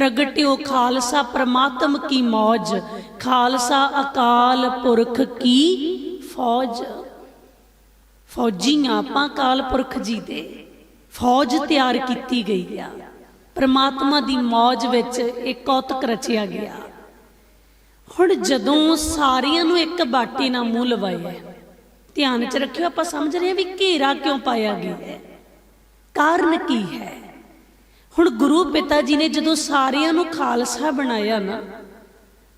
ਪ੍ਰਗਟਿਓ ਖਾਲਸਾ ਪ੍ਰਮਾਤਮ ਕੀ ਮੌਜ, ਖਾਲਸਾ ਅਕਾਲ ਪੁਰਖ ਕੀ ਫੌਜ। ਫੌਜੀਆਂ ਆਪਾਂ ਅਕਾਲ ਪੁਰਖ ਜੀ ਦੇ, ਫੌਜ ਤਿਆਰ ਕੀਤੀ ਗਈ ਆ। ਪ੍ਰਮਾਤਮਾ ਦੀ ਮੌਜ ਵਿੱਚ ਇਹ ਕੌਤਕ ਰਚਿਆ ਗਿਆ। ਹੁਣ ਜਦੋਂ ਸਾਰਿਆਂ ਨੂੰ ਇੱਕ ਬਾਟੀ ਨਾਲ ਮੂੰਹ ਲਵਾਇਆ ਧਿਆਨ 'ਚ ਰੱਖਿਓ ਆਪਾਂ ਸਮਝ ਰਹੇ ਹਾਂ ਵੀ ਘੇਰਾ ਕਿਉਂ ਪਾਇਆ ਗਿਆ ਹੈ। ਕਾਰਨ ਕੀ ਹੈ? ਹੁਣ ਗੁਰੂ ਪਿਤਾ ਜੀ ਨੇ ਜਦੋਂ ਸਾਰਿਆਂ ਨੂੰ ਖਾਲਸਾ ਬਣਾਇਆ ਨਾ,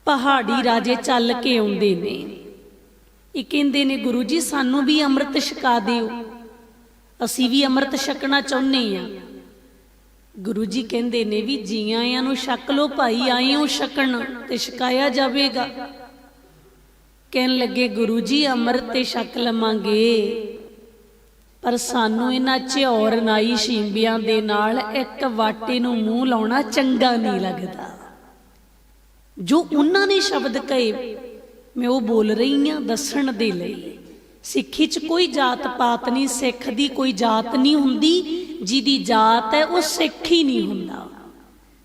ਪਹਾੜੀ ਰਾਜੇ ਚੱਲ ਕੇ ਆਉਂਦੇ ਨੇ। ਇਹ ਕਹਿੰਦੇ ਨੇ, ਗੁਰੂ ਜੀ, ਸਾਨੂੰ ਵੀ ਅੰਮ੍ਰਿਤ ਛਕਾ ਦਿਓ। ਅਸੀਂ ਵੀ ਅੰਮ੍ਰਿਤ ਛਕਣਾ ਚਾਹੁੰਦੇ ਆ ਗੁਰੂ ਜੀ ਕਹਿੰਦੇ ਨੇ ਵੀ, ਜੀਆਂ ਆਇਆਂ ਨੂੰ ਛਕ ਲੋ ਭਾਈ ਆਇਓ ਛਕਣ ਤੇ ਛਕਾਇਆ ਜਾਵੇਗਾ। ਕਹਿਣ ਲੱਗੇ, ਗੁਰੂ ਜੀ, ਅੰਮ੍ਰਿਤ ਤੇ ਛਕ ਲਵਾਂਗੇ। ਪਰ ਸਾਨੂੰ ਇਹਨਾਂ ਝਿਉਰ ਨਾਈ ਸ਼ੀਂਬਿਆਂ ਦੇ ਨਾਲ ਇੱਕ ਵਾਟੇ ਨੂੰ ਮੂੰਹ ਲਾਉਣਾ ਚੰਗਾ ਨਹੀਂ ਲੱਗਦਾ। ਜੋ ਉਹਨਾਂ ਨੇ ਸ਼ਬਦ ਕਹੇ, ਮੈਂ ਉਹ ਬੋਲ ਰਹੀ ਹਾਂ ਦੱਸਣ ਦੇ ਲਈ। ਸਿੱਖੀ 'ਚ ਕੋਈ ਜਾਤ ਪਾਤ ਨਹੀਂ, ਸਿੱਖ ਦੀ ਕੋਈ ਜਾਤ ਨਹੀਂ ਹੁੰਦੀ, ਜਿਹਦੀ ਜਾਤ ਹੈ ਉਹ ਸਿੱਖ ਹੀ ਨਹੀਂ ਹੁੰਦਾ।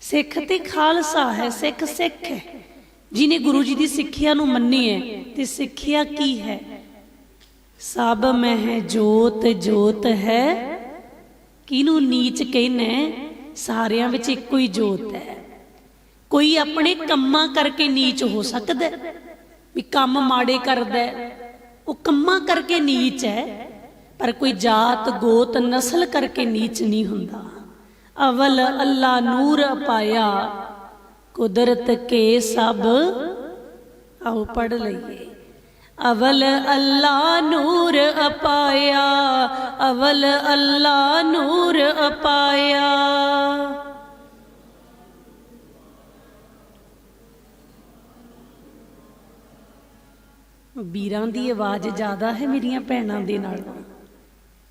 ਸਿੱਖ ਤੇ ਖਾਲਸਾ ਹੈ, ਸਿੱਖ ਸਿੱਖ ਹੈ। ਜਿਨੇ ਗੁਰੂ ਜੀ ਦੀ ਸਿੱਖਿਆ ਨੂੰ ਮੰਨੀ ਹੈ, ਤੇ ਸਿੱਖਿਆ ਕੀ ਹੈ? ਸਭ ਮਹਿ ਜੋਤ ਜੋਤ ਹੈ। ਕਿਨੂੰ ਨੀਚ ਕਹਿੰਨੇ ਸਾਰਿਆਂ ਵਿੱਚ ਇੱਕੋ ਹੀ ਜੋਤ ਹੈ। ਕੋਈ ਆਪਣੇ ਕੰਮਾਂ ਕਰਕੇ ਨੀਚ ਹੋ ਸਕਦਾ ਵੀ ਕੰਮ ਮਾੜੇ ਕਰਦਾ ਉਹ ਕੰਮਾਂ ਕਰਕੇ ਨੀਚ ਹੈ। ਪਰ ਕੋਈ ਜਾਤ, ਗੋਤ, ਨਸਲ ਕਰਕੇ ਨੀਚ ਨਹੀਂ ਹੁੰਦਾ। ਅਵਲ ਅੱਲਾ ਨੂਰ ਅਪਾਇਆ। ਕੁਦਰਤ ਕੇ ਸਭ ਆਓ ਪੜ ਲਈਏ। ਅਵਲ ਅੱਲਾ ਨੂਰ ਅਪਾਇਆ, ਅਵਲ ਅੱਲਾ ਨੂਰ ਅਪਾਇਆ। ਵੀਰਾਂ ਦੀ ਆਵਾਜ਼ ਜ਼ਿਆਦਾ ਹੈ ਮੇਰੀਆਂ ਭੈਣਾਂ ਦੇ ਨਾਲ।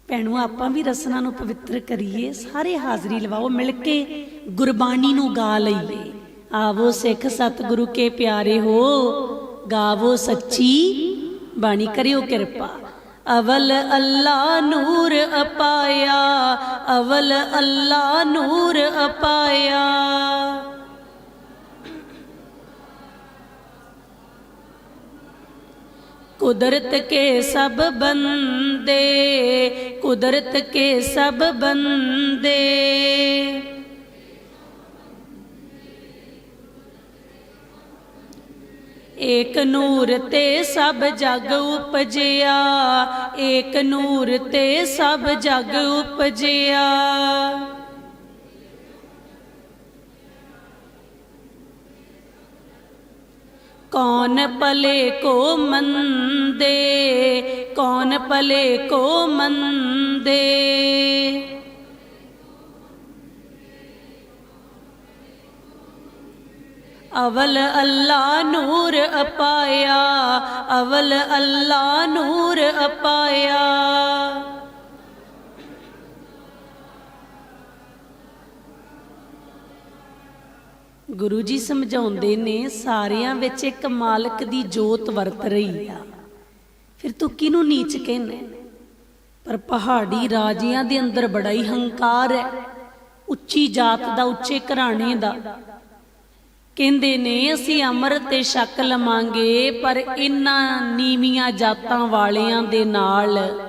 ਭੈਣੋ, ਆਪਾਂ ਵੀ ਰਸਨਾ ਨੂੰ ਪਵਿੱਤਰ ਕਰੀਏ, ਸਾਰੇ ਹਾਜ਼ਰੀ ਲਵਾਓ, ਮਿਲ ਕੇ ਗੁਰਬਾਣੀ ਨੂੰ ਗਾ ਲਈਏ। ਆਵੋ ਸਿੱਖ ਸਤਿਗੁਰੂ ਕੇ ਪਿਆਰੇ ਹੋ, ਗਾਵੋ ਸੱਚੀ ਬਾਣੀ ਕਰਿਓ ਕਿਰਪਾ। ਅਵਲ ਅੱਲਾ ਨੂਰ ਅਪਾਇਆ, ਅਵਲ ਅੱਲਾ ਨੂਰ ਅਪਾਇਆ। ਕੁਦਰਤ ਕੇ ਸਭ ਬੰਦੇ, ਕੁਦਰਤ ਕੇ ਸਭ ਬੰਦੇ। ਏਕ ਨੂਰ ਤੇ ਸਭ ਜਗ ਉਪਜਿਆ, ਏਕ ਨੂਰ ਤੇ ਸਭ ਜਗ ਉਪਜਿਆ। ਕੌਣ ਪਲੇ ਕੋ ਮੰਦੇ, ਕੌਣ ਪਲੇ ਕੋ ਮੰਦੇ ਅਵਲ ਅੱਲਾ ਨੂਰ ਅਪਾਇਆ, ਅਵਲ ਅੱਲਾ ਨੂਰ ਅਪਾਇਆ। ਗੁਰੂ ਜੀ ਸਮਝਾਉਂਦੇ ਨੇ, ਸਾਰਿਆਂ ਵਿੱਚ ਇੱਕ ਮਾਲਕ ਦੀ ਜੋਤ ਵਰਤ ਰਹੀ ਆ। ਫਿਰ ਤੂੰ ਕਿਹਨੂੰ ਨੀਚ ਕਹਿੰਨੇ ਪਰ ਪਹਾੜੀ ਰਾਜਿਆਂ ਦੇ ਅੰਦਰ ਬੜਾ ਹੀ ਹੰਕਾਰ ਹੈ। ਉੱਚੀ ਜਾਤ ਦਾ, ਉੱਚੇ ਘਰਾਣੇ ਦਾ। ਕਹਿੰਦੇ ਨੇ, ਅਸੀਂ ਅੰਮ੍ਰਿਤ ਤੇ ਸ਼ੱਕ ਲਵਾਂਗੇ, ਪਰ ਇਹਨਾਂ ਨੀਵੀਆਂ ਜਾਤਾਂ ਵਾਲਿਆਂ ਦੇ ਨਾਲ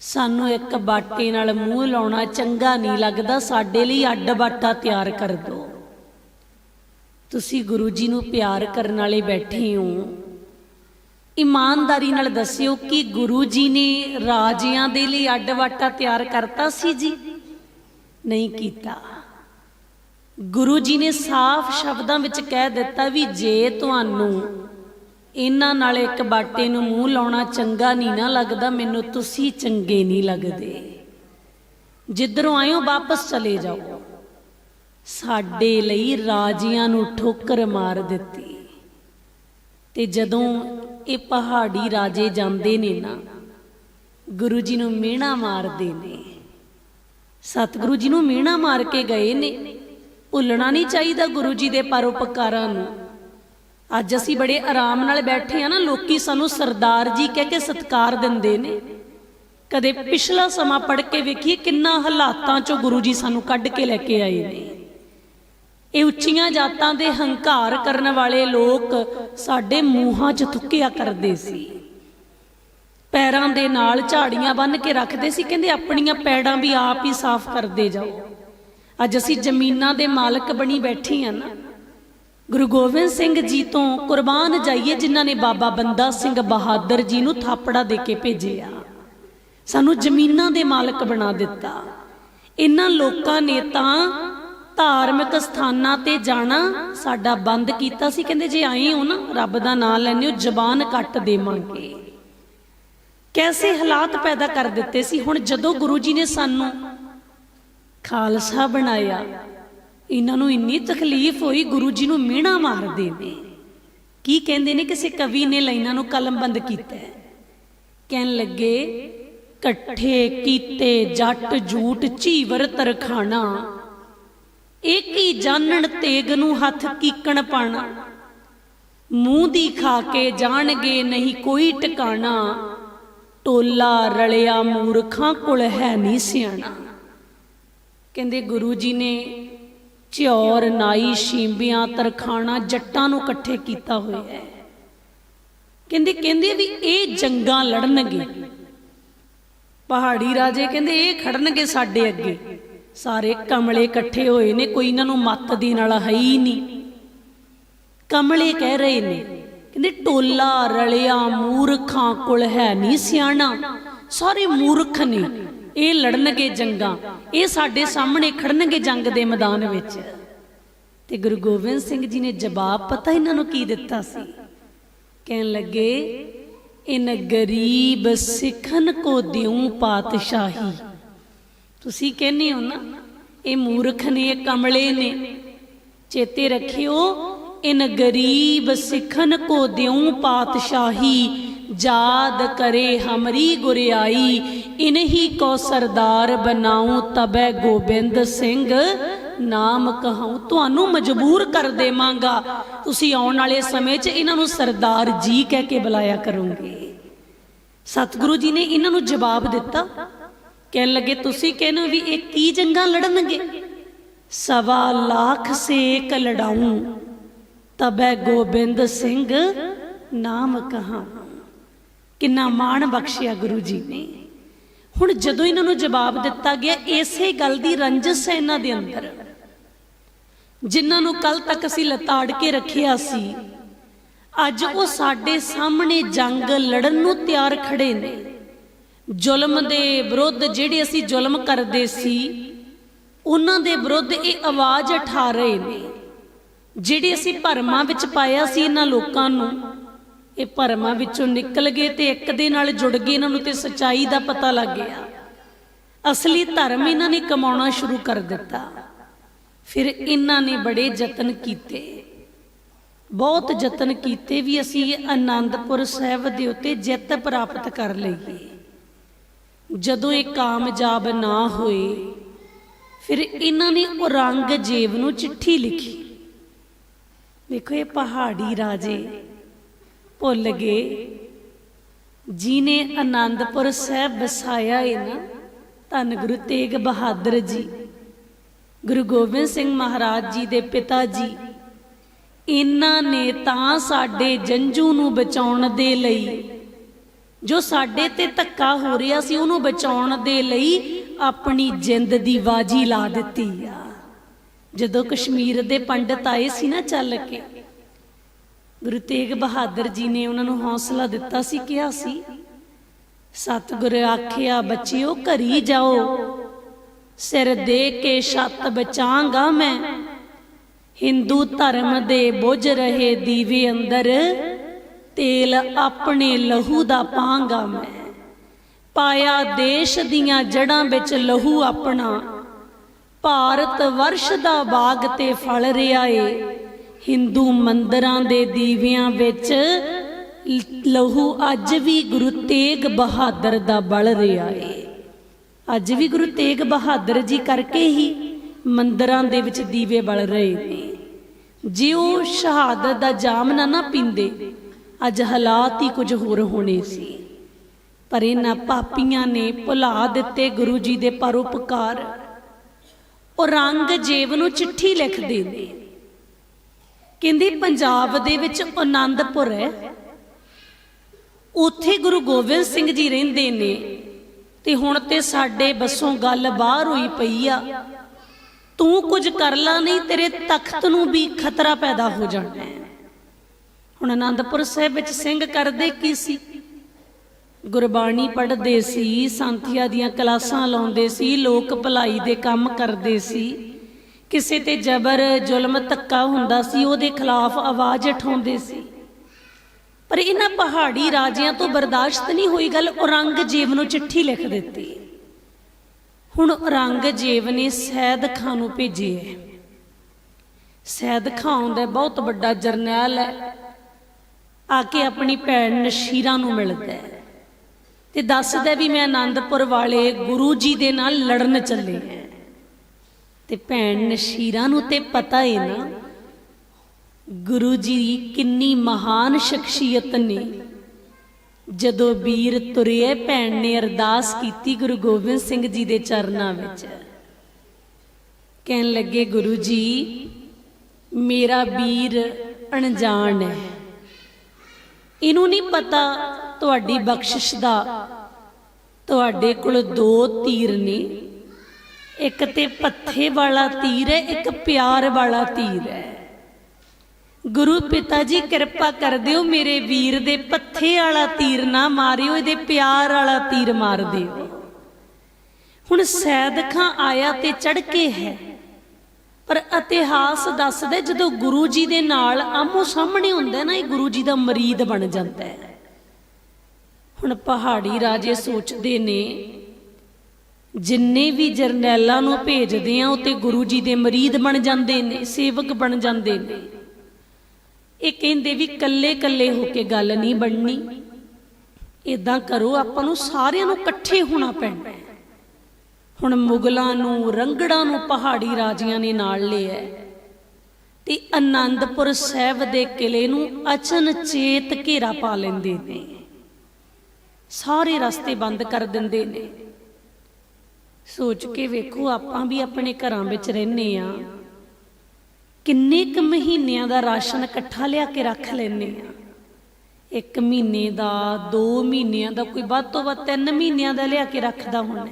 ਸਾਨੂੰ ਇੱਕ ਬਾਟੇ ਨਾਲ ਮੂੰਹ ਲਾਉਣਾ ਚੰਗਾ ਨਹੀਂ ਲੱਗਦਾ। ਸਾਡੇ ਲਈ ਅੱਡ ਬਾਟਾ ਤਿਆਰ ਕਰ ਦਿਓ। ਤੁਸੀਂ ਗੁਰੂ ਜੀ ਨੂੰ ਪਿਆਰ ਕਰਨ ਵਾਲੇ ਬੈਠੇ ਹੋ। ਇਮਾਨਦਾਰੀ ਨਾਲ ਦੱਸਿਓ ਕਿ ਗੁਰੂ ਜੀ ਨੇ ਰਾਜਿਆਂ ਦੇ ਲਈ ਅੱਡ ਵਾਟਾ ਤਿਆਰ ਕਰਤਾ ਸੀ ਜੀ? ਨਹੀਂ ਕੀਤਾ। ਗੁਰੂ ਜੀ ਨੇ ਸਾਫ਼ ਸ਼ਬਦਾਂ ਵਿੱਚ ਕਹਿ ਦਿੱਤਾ ਵੀ ਜੇ ਤੁਹਾਨੂੰ ਇਹਨਾਂ ਨਾਲ ਇੱਕ ਬਾਟੇ ਨੂੰ ਮੂੰਹ ਲਾਉਣਾ ਚੰਗਾ ਨਹੀਂ ਨਾ ਲੱਗਦਾ, ਮੈਨੂੰ ਤੁਸੀਂ ਚੰਗੇ ਨਹੀਂ ਲੱਗਦੇ। ਜਿੱਧਰੋਂ ਆਇਓ, ਵਾਪਸ ਚਲੇ ਜਾਓ। ਸਾਡੇ ਲਈ ਰਾਜਿਆਂ ਨੂੰ ਠੋਕਰ ਮਾਰ ਦਿੱਤੀ। ਤੇ ਜਦੋਂ ਇਹ ਪਹਾੜੀ ਰਾਜੇ ਜਾਂਦੇ ਨੇ ਨਾ, ਗੁਰੂ ਜੀ ਨੂੰ ਮਿਹਣਾ ਮਾਰਦੇ ਨੇ। ਸਤਿਗੁਰੂ ਜੀ ਨੂੰ ਮਿਹਣਾ ਮਾਰ ਕੇ ਗਏ ਨੇ। ਭੁੱਲਣਾ ਨਹੀਂ ਚਾਹੀਦਾ ਗੁਰੂ ਜੀ ਦੇ ਪਰਉਪਕਾਰਾਂ ਨੂੰ। ਅੱਜ ਅਸੀਂ ਬੜੇ ਆਰਾਮ ਨਾਲ ਬੈਠੇ ਆ ਨਾ, ਲੋਕੀ ਸਾਨੂੰ ਸਰਦਾਰ ਜੀ ਕਹਿ ਕੇ ਸਤਿਕਾਰ ਦਿੰਦੇ ਨੇ। ਕਦੇ ਪਿਛਲਾ ਸਮਾਂ ਪੜ ਕੇ ਵੇਖੀਏ ਕਿੰਨਾ ਹਾਲਾਤਾਂ ਚੋਂ ਗੁਰੂ ਜੀ ਸਾਨੂੰ ਕੱਢ ਕੇ ਲੈ ਕੇ ਆਏ ਨੇ। ਇਹ ਉੱਚੀਆਂ ਜਾਤਾਂ ਦੇ ਹੰਕਾਰ ਕਰਨ ਵਾਲੇ ਲੋਕ ਸਾਡੇ ਮੂੰਹਾਂ 'ਚ ਥੁੱਕਿਆ ਕਰਦੇ ਸੀ। ਪੈਰਾਂ ਦੇ ਨਾਲ ਝਾੜੀਆਂ ਬੰਨ੍ਹ ਕੇ ਰੱਖਦੇ ਸੀ, ਕਹਿੰਦੇ ਆਪਣੀਆਂ ਪੈੜਾਂ ਵੀ ਆਪ ਹੀ ਸਾਫ਼ ਕਰਦੇ ਜਾਓ। ਅੱਜ ਅਸੀਂ ਜ਼ਮੀਨਾਂ ਦੇ ਮਾਲਕ ਬਣੀ ਬੈਠੇ ਆ ਨਾ। ਗੁਰੂ ਗੋਬਿੰਦ ਸਿੰਘ ਜੀ ਤੋਂ ਕੁਰਬਾਨ ਜਾਈਏ, ਜਿਨ੍ਹਾਂ ਨੇ ਬਾਬਾ ਬੰਦਾ ਸਿੰਘ ਬਹਾਦਰ ਜੀ ਨੂੰ ਥਾਪੜਾ ਦੇ ਕੇ ਭੇਜਿਆ। ਸਾਨੂੰ ਜ਼ਮੀਨਾਂ ਦੇ ਮਾਲਕ ਬਣਾ ਦਿੱਤਾ। ਇਹਨਾਂ ਲੋਕਾਂ ਨੇ ਤਾਂ ਧਾਰਮਿਕ ਸਥਾਨਾਂ ਤੇ ਜਾਣਾ ਸਾਡਾ ਬੰਦ ਕੀਤਾ ਸੀ। ਕਹਿੰਦੇ ਜੇ ਆਏ ਹੋ ਨਾ, ਰੱਬ ਦਾ ਨਾਮ ਲੈਣੇ ਹੋ, ਜ਼ਬਾਨ ਕੱਟ ਦੇਵਾਂਗੇ। ਕੈਸੇ ਹਾਲਾਤ ਪੈਦਾ ਕਰ ਦਿੱਤੇ ਸੀ। ਹੁਣ ਜਦੋਂ ਗੁਰੂ ਜੀ ਨੇ ਸਾਨੂੰ ਖਾਲਸਾ ਬਣਾਇਆ। ਇਹਨਾਂ ਨੂੰ ਇੰਨੀ ਤਕਲੀਫ ਹੋਈ, ਗੁਰੂ ਜੀ ਨੂੰ ਮੀਣਾ ਮਾਰਦੇ ਨੇ। ਕੀ ਕਹਿੰਦੇ ਨੇ ਕਿਸੇ ਕਵੀ ਨੇ ਲਾਈਨਾਂ ਨੂੰ ਕਲਮਬੰਦ ਕੀਤਾ ਹੈ? ਕਹਿਣ ਲੱਗੇ, ਇਕੱਠੇ ਕੀਤੇ ਜੱਟ ਝੂਠ ਝੀਵਰ ਤਰਖਾਣਾ। ਇੱਕ ਹੀ ਜਾਣਨ ਤੇਗ ਨੂੰ ਹੱਥ ਕੀਕਣ ਪਾਣਾ। ਮੂੰਹ ਦੀ ਖਾ ਕੇ ਜਾਣਗੇ ਨਹੀਂ ਕੋਈ ਟਿਕਾਣਾ। ਟੋਲਾ ਰਲਿਆ ਮੂਰਖਾਂ ਕੋਲ ਹੈ ਨਹੀਂ ਸਿਆਣਾ। ਕਹਿੰਦੇ ਗੁਰੂ ਜੀ ਨੇ ਝਿਓਰ ਨਾਈ, ਸ਼ੀਂਬੀਆਂ, ਤਰਖਾਣਾ ਜੱਟਾਂ ਨੂੰ ਇਕੱਠੇ ਕੀਤਾ ਹੋਇਆ ਹੈ। ਕਹਿੰਦੇ ਕਹਿੰਦੇ ਵੀ ਇਹ ਜੰਗਾਂ ਲੜਨਗੇ। ਪਹਾੜੀ ਰਾਜੇ ਕਹਿੰਦੇ, ਇਹ ਖੜਨਗੇ ਸਾਡੇ ਅੱਗੇ। ਸਾਰੇ ਕਮਲੇ ਇਕੱਠੇ ਹੋਏ ਨੇ, ਕੋਈ ਇਹਨਾਂ ਨੂੰ ਮੱਤ ਦੇਣ ਵਾਲਾ ਹੈ ਹੀ ਨਹੀਂ। ਕਮਲੇ ਕਹਿ ਰਹੇ ਨੇ, ਕਹਿੰਦੇ, ਟੋਲਾ ਰਲਿਆ ਮੂਰਖਾਂ ਕੋਲ ਹੈ ਨਹੀਂ ਸਿਆਣਾ। ਸਾਰੇ ਮੂਰਖ ਨੇ। ਇਹ ਲੜਨਗੇ ਜੰਗਾਂ, ਇਹ ਸਾਡੇ ਸਾਹਮਣੇ ਖੜਨਗੇ ਜੰਗ ਦੇ ਮੈਦਾਨ ਵਿੱਚ। ਤੇ ਗੁਰੂ ਗੋਬਿੰਦ ਸਿੰਘ ਜੀ ਨੇ ਜਵਾਬ ਪਤਾ ਇਹਨਾਂ ਨੂੰ ਕੀ ਦਿੱਤਾ ਸੀ? ਕਹਿਣ ਲੱਗੇ, ਇਨ ਗਰੀਬ ਸਿੱਖਨ ਕੋ ਦਿਉ ਪਾਤਸ਼ਾਹੀ। ਤੁਸੀਂ ਕਹਿੰਦੇ ਹੋ ਨਾ, ਇਹ ਮੂਰਖ ਨੇ, ਇਹ ਕਮਲੇ ਨੇ। ਚੇਤੇ ਰੱਖਿਓ, ਇਨ ਗਰੀਬ ਸਿੱਖਨ ਕੋ ਦਿਉ ਪਾਤਸ਼ਾਹੀ। ਜਾਦ ਕਰੇ ਹਮਰੀ ਗੁਰਿਆਈ ਇਨਹੀ ਕੋ ਸਰਦਾਰ ਬਣਾਉ ਤਬੈ ਗੋਬਿੰਦ ਸਿੰਘ। ਨਾਮ ਕਹਾਉ, ਤੁਹਾਨੂੰ ਮਜਬੂਰ ਕਰ ਦੇਵਾਂਗਾ। ਤੁਸੀਂ ਆਉਣ ਵਾਲੇ ਸਮੇਂ 'ਚ ਇਹਨਾਂ ਨੂੰ ਸਰਦਾਰ ਜੀ ਕਹਿ ਕੇ ਬੁਲਾਇਆ ਕਰੋਗੇ। ਸਤਿਗੁਰੂ ਜੀ ਨੇ ਇਹਨਾਂ ਨੂੰ ਜਵਾਬ ਦਿੱਤਾ। ਕਹਿਣ ਲੱਗੇ, ਤੁਸੀਂ ਕਹਿੰਦੇ ਵੀ ਇਹ ਕੀ ਜੰਗਾਂ ਲੜਨਗੇ? ਸਵਾ ਲੱਖ ਸੇਕ ਲੜਾਉਂ, ਤਬੈ ਗੋਬਿੰਦ ਸਿੰਘ, ਨਾਮ ਕਹਾ ਕਿੰਨਾ ਮਾਣ ਬਖਸ਼ਿਆ ਗੁਰੂ ਜੀ ਨੇ। ਹੁਣ ਜਦੋਂ ਇਹਨਾਂ ਨੂੰ ਜਵਾਬ ਦਿੱਤਾ ਗਿਆ ਇਸੇ ਗੱਲ ਦੀ ਰੰਜਸ ਹੈ ਇਹਨਾਂ ਦੇ ਅੰਦਰ। ਜਿਨ੍ਹਾਂ ਨੂੰ ਕੱਲ ਤੱਕ ਅਸੀਂ ਲਤਾੜ ਕੇ ਰੱਖਿਆ ਸੀ ਅੱਜ ਉਹ ਸਾਡੇ ਸਾਹਮਣੇ ਜੰਗ ਲੜਨ ਨੂੰ ਤਿਆਰ ਖੜੇ ਨੇ। ਜ਼ੁਲਮ ਦੇ ਵਿਰੁੱਧ ਜਿਹੜੇ ਅਸੀਂ ਜ਼ੁਲਮ ਕਰਦੇ ਸੀ ਉਹਨਾਂ ਦੇ ਵਿਰੁੱਧ ਇਹ ਆਵਾਜ਼ ਉਠਾ ਰਹੇ ਨੇ। ਜਿਹੜੇ ਅਸੀਂ ਭਰਮਾਂ ਵਿੱਚ ਪਾਇਆ ਸੀ ਇਹਨਾਂ ਲੋਕਾਂ ਨੂੰ ਇਹ ਭਰਮਾਂ ਵਿੱਚੋਂ ਨਿਕਲ ਗਏ ਤੇ ਇੱਕ ਦੇ ਨਾਲ ਜੁੜ ਗਏ, ਇਹਨਾਂ ਨੂੰ ਤੇ ਸਚਾਈ ਦਾ ਪਤਾ ਲੱਗ ਗਿਆ। ਅਸਲੀ ਧਰਮ ਇਹਨਾਂ ਨੇ ਕਮਾਉਣਾ ਸ਼ੁਰੂ ਕਰ ਦਿੱਤਾ। ਫਿਰ ਇਹਨਾਂ ਨੇ ਬੜੇ ਯਤਨ ਕੀਤੇ। ਬਹੁਤ ਯਤਨ ਕੀਤੇ ਵੀ ਅਸੀਂ ਇਹ ਆਨੰਦਪੁਰ ਸਾਹਿਬ ਦੇ ਉੱਤੇ ਜਿੱਤ ਪ੍ਰਾਪਤ ਕਰ ਲਈਏ। ਜਦੋਂ ਇਹ ਕਾਮਯਾਬ ਨਾ ਹੋਏ, ਫਿਰ ਇਹਨਾਂ ਨੇ ਔਰੰਗਜ਼ੇਬ ਨੂੰ ਚਿੱਠੀ ਲਿਖੀ। ਵੇਖੋ ਇਹ ਪਹਾੜੀ ਰਾਜੇ। ਭੁੱਲ ਗਏ। ਜਿਨੇ ਆਨੰਦਪੁਰ ਸਾਹਿਬ ਵਸਾਇਆ ਏ ਨਾ, ਧੰਨ ਗੁਰੂ ਤੇਗ ਬਹਾਦਰ ਜੀ, ਗੁਰੂ ਗੋਬਿੰਦ ਸਿੰਘ ਮਹਾਰਾਜ ਜੀ ਦੇ ਪਿਤਾ ਜੀ, ਇਹਨਾਂ ਨੇ ਤਾਂ ਸਾਡੇ ਜੰਜੂ ਨੂੰ ਬਚਾਉਣ ਦੇ ਲਈ, ਜੋ ਸਾਡੇ ਤੇ ਧੱਕਾ ਹੋ ਰਿਹਾ ਸੀ ਉਹਨੂੰ ਬਚਾਉਣ ਦੇ ਲਈ ਆਪਣੀ ਜਿੰਦ ਦੀ ਬਾਜੀ ਲਾ ਦਿੱਤੀ ਆ। ਜਦੋਂ ਕਸ਼ਮੀਰ ਦੇ ਪੰਡਤ ਆਏ ਸੀ ਨਾ ਚੱਲ ਕੇ ਗੁਰੂ ਤੇਗ ਬਹਾਦਰ ਜੀ ਨੇ ਉਹਨਾਂ ਨੂੰ ਹੌਸਲਾ ਦਿੱਤਾ ਸੀ, ਕਿਹਾ ਸੀ, ਸਤਿਗੁਰ ਆਖਿਆ ਬੱਚਿਓ, ਘਰੀ ਜਾਓ। ਸਿਰ ਦੇ ਕੇ ਛੱਤ ਬਚਾਂਗਾ ਮੈਂ। ਹਿੰਦੂ ਧਰਮ ਦੇ ਬੁੱਝ ਰਹੇ ਦੀਵੇ ਅੰਦਰ ਤੇਲ ਆਪਣੇ ਲਹੂ ਦਾ ਪਾਂਗਾ ਮੈਂ। ਪਾਇਆ ਦੇਸ਼ ਦੀਆਂ ਜੜਾਂ ਵਿੱਚ ਲਹੂ ਆਪਣਾ। ਭਾਰਤ ਵਰਸ਼ ਦਾ ਬਾਗ ਤੇ ਫਲ ਰਿਹਾ ਏ ਹਿੰਦੂ ਮੰਦਰਾਂ ਦੇ ਦੀਵਿਆਂ ਵਿੱਚ ਲਹੂ ਅੱਜ ਵੀ ਗੁਰੂ ਤੇਗ ਬਹਾਦਰ ਦਾ ਬਲ ਰਿਹਾ ਏ। ਅੱਜ ਵੀ ਗੁਰੂ ਤੇਗ ਬਹਾਦਰ ਜੀ ਕਰਕੇ ਹੀ ਮੰਦਰਾਂ ਦੇ ਵਿੱਚ ਦੀਵੇ ਬਲ ਰਹੇ ਨੇ। ਜੇ ਉਹ ਸ਼ਹਾਦਤ ਦਾ ਜਾਮ ਨਾ ਨਾ ਪੀਂਦੇ, ਅੱਜ ਹਾਲਾਤ ਹੀ ਕੁਝ ਹੋਰ ਹੋਣੇ ਸੀ। ਪਰ ਇਹਨਾਂ ਪਾਪੀਆਂ ਨੇ ਭੁਲਾ ਦਿੱਤੇ ਗੁਰੂ ਜੀ ਦੇ ਪਰਉਪਕਾਰ। ਔਰੰਗਜੇਬ ਨੂੰ ਚਿੱਠੀ ਲਿਖਦੇ ਨੇ। ਕਹਿੰਦੇ ਪੰਜਾਬ ਦੇ ਵਿੱਚ ਆਨੰਦਪੁਰ ਹੈ। ਉੱਥੇ ਗੁਰੂ ਗੋਬਿੰਦ ਸਿੰਘ ਜੀ ਰਹਿੰਦੇ ਨੇ ਤੇ ਹੁਣ ਤੇ ਸਾਡੇ ਬੱਸੋਂ ਗੱਲ ਬਾਹਰ ਹੋਈ ਪਈ ਆ। ਤੂੰ ਕੁਝ ਕਰ ਲਾ ਨਹੀਂ, ਤੇਰੇ ਤਖਤ ਨੂੰ ਵੀ ਖਤਰਾ ਪੈਦਾ ਹੋ ਜਾਣਾ ਹੈ। ਹੁਣ ਆਨੰਦਪੁਰ ਸਾਹਿਬ ਵਿੱਚ ਸਿੰਘ ਕਰਦੇ ਕੀ ਸੀ? ਗੁਰਬਾਣੀ ਪੜ੍ਹਦੇ ਸੀ, ਸੰਥੀਆਂ ਦੀਆਂ ਕਲਾਸਾਂ ਲਾਉਂਦੇ ਸੀ, ਲੋਕ ਭਲਾਈ ਦੇ ਕੰਮ ਕਰਦੇ ਸੀ। ਕਿਸੇ ਤੇ ਜ਼ਬਰ, ਜ਼ੁਲਮ, ਧੱਕਾ ਹੁੰਦਾ ਸੀ, ਉਹਦੇ ਖਿਲਾਫ ਆਵਾਜ਼ ਉਠਾਉਂਦੇ ਸੀ। ਪਰ ਇਹਨਾਂ ਪਹਾੜੀ ਰਾਜਿਆਂ ਤੋਂ ਬਰਦਾਸ਼ਤ ਨਹੀਂ ਹੋਈ ਗੱਲ, ਔਰੰਗਜ਼ੇਬ ਨੂੰ ਚਿੱਠੀ ਲਿਖ ਦਿੱਤੀ। ਹੁਣ ਔਰੰਗਜ਼ੇਬ ਨੇ ਸੈਦ ਖਾਨ ਨੂੰ ਭੇਜਿਆ ਸੈਦ ਖਾਨ ਦਾ ਬਹੁਤ ਵੱਡਾ ਜਰਨੈਲ ਹੈ। ਆ ਕੇ ਆਪਣੀ ਭੈਣ ਨਸ਼ੀਰਾ ਨੂੰ ਮਿਲਦਾ ਹੈ ਤੇ ਦੱਸਦਾ ਵੀ ਮੈਂ ਆਨੰਦਪੁਰ ਵਾਲੇ ਗੁਰੂ ਜੀ ਦੇ ਨਾਲ ਲੜਨ ਚੱਲੇ ਹਾਂ। ਤੇ ਭੈਣ ਨਸ਼ੀਰਾ ਨੂੰ ਤੇ ਪਤਾ ਹੈ ਨਾ, ਗੁਰੂ ਜੀ ਕਿੰਨੀ ਮਹਾਨ ਸ਼ਖਸੀਅਤ ਨੇ। ਜਦੋਂ ਵੀਰ ਤੁਰਿਆ, ਭੈਣ ਨੇ ਅਰਦਾਸ ਕੀਤੀ ਗੁਰੂ ਗੋਬਿੰਦ ਸਿੰਘ ਜੀ ਦੇ ਚਰਨਾਂ ਵਿੱਚ। ਕਹਿਣ ਲੱਗੇ, ਗੁਰੂ ਜੀ, ਮੇਰਾ ਵੀਰ ਅਣਜਾਣ ਹੈ। ਇਹਨੂੰ ਨਹੀਂ ਪਤਾ ਤੁਹਾਡੀ ਬਖਸ਼ਿਸ਼ ਦਾ। ਤੁਹਾਡੇ ਕੋਲ ਦੋ ਤੀਰ ਨੇ। ਇੱਕ ਤੇ ਪੱਥੇ ਵਾਲਾ ਤੀਰ ਹੈ, ਇੱਕ ਪਿਆਰ ਵਾਲਾ ਤੀਰ ਹੈ। ਗੁਰੂ ਪਿਤਾ ਜੀ, ਕਿਰਪਾ ਕਰ ਦਿਓ ਮੇਰੇ ਵੀਰ ਦੇ ਪੱਥੇ ਵਾਲਾ ਤੀਰ ਨਾ ਮਾਰਿਓ, ਇਹਦੇ ਪਿਆਰ ਵਾਲਾ ਤੀਰ ਮਾਰ ਦਿਓ। ਹੁਣ ਸੈਦ ਖਾਂ ਆਇਆ ਤੇ ਚੜ ਕੇ ਹੈ, ਪਰ ਇਤਿਹਾਸ ਦੱਸਦਾ ਜਦੋਂ ਗੁਰੂ ਜੀ ਦੇ ਨਾਲ ਆਮੋ ਸਾਹਮਣੇ ਹੁੰਦਾ ਨਾ, ਇਹ ਗੁਰੂ ਜੀ ਦਾ ਮਰੀਦ ਬਣ ਜਾਂਦਾ ਹੈ। ਹੁਣ ਪਹਾੜੀ ਰਾਜੇ ਸੋਚਦੇ ਨੇ ਜਿੰਨੇ ਵੀ ਜਰਨੈਲਾਂ ਨੂੰ ਭੇਜਦੇ ਆ ਉਹ ਤੇ ਗੁਰੂ ਜੀ ਦੇ ਮਰੀਦ ਬਣ ਜਾਂਦੇ ਨੇ, ਸੇਵਕ ਬਣ ਜਾਂਦੇ ਨੇ। ਇਹ ਕਹਿੰਦੇ ਵੀ ਕੱਲੇ ਕੱਲੇ ਹੋ ਕੇ ਗੱਲ ਨਹੀਂ ਬਣਨੀ। ਇਦਾਂ ਕਰੋ, ਆਪਾਂ ਨੂੰ ਸਾਰਿਆਂ ਨੂੰ ਇਕੱਠੇ ਹੋਣਾ ਪੈਣਾ। ਹੁਣ ਮੁਗਲਾਂ ਨੂੰ, ਰੰਗੜਾਂ ਨੂੰ ਪਹਾੜੀ ਰਾਜਿਆਂ ਨੇ ਨਾਲ ਲਿਆ। ਤੇ ਆਨੰਦਪੁਰ ਸਾਹਿਬ ਦੇ ਕਿਲੇ ਨੂੰ ਅਚਨਚੇਤ ਘੇਰਾ ਪਾ ਲੈਂਦੇ ਨੇ। ਸਾਰੇ ਰਸਤੇ ਬੰਦ ਕਰ ਦਿੰਦੇ ਨੇ। ਸੋਚ ਕੇ ਵੇਖੋ ਆਪਾਂ ਵੀ ਆਪਣੇ ਘਰਾਂ ਵਿੱਚ ਰਹਿੰਦੇ ਆ। ਕਿੰਨੇ ਕੁ ਮਹੀਨਿਆਂ ਦਾ ਰਾਸ਼ਨ ਇਕੱਠਾ ਲਿਆ ਕੇ ਰੱਖ ਲੈਂਦੇ ਆ। ਇੱਕ ਮਹੀਨੇ ਦਾ 2 ਮਹੀਨਿਆਂ ਦਾ ਕੋਈ ਵੱਧ ਤੋਂ ਵੱਧ 3 ਮਹੀਨਿਆਂ ਦਾ ਲਿਆ ਕੇ ਰੱਖਦਾ ਹੋਣਾ।